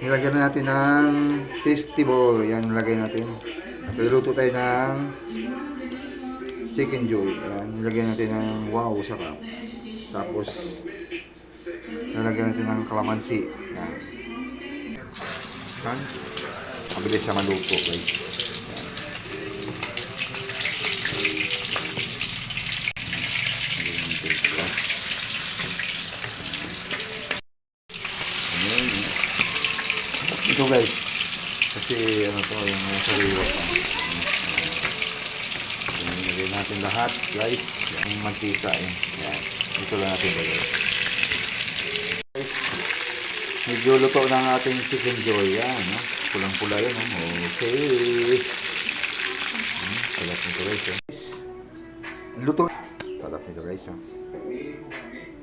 Nilagyan na natin ng tasty boy. Yan, nilagay natin. Nagluluto tayo ng chicken joy. Yan, nilagyan natin ng wow, sarap. Tapos, nilagyan natin ng kalamansi. Yan. Yan. Mabilis siya maluto, guys. Lagyan natin ito. Ayan. Ito guys. Kasi ano to, yung uh, sariwa pa. Ayan, Ilagay natin lahat guys. Yung mantika eh. Yan. Ito lang natin ilagay. Guys, medyo luto na ang ating chicken joy. Yan. No? Pulang-pula yan. No? Okay. Hmm, Sarap nito guys. Oh. Luto. Sarap nito guys. Oh.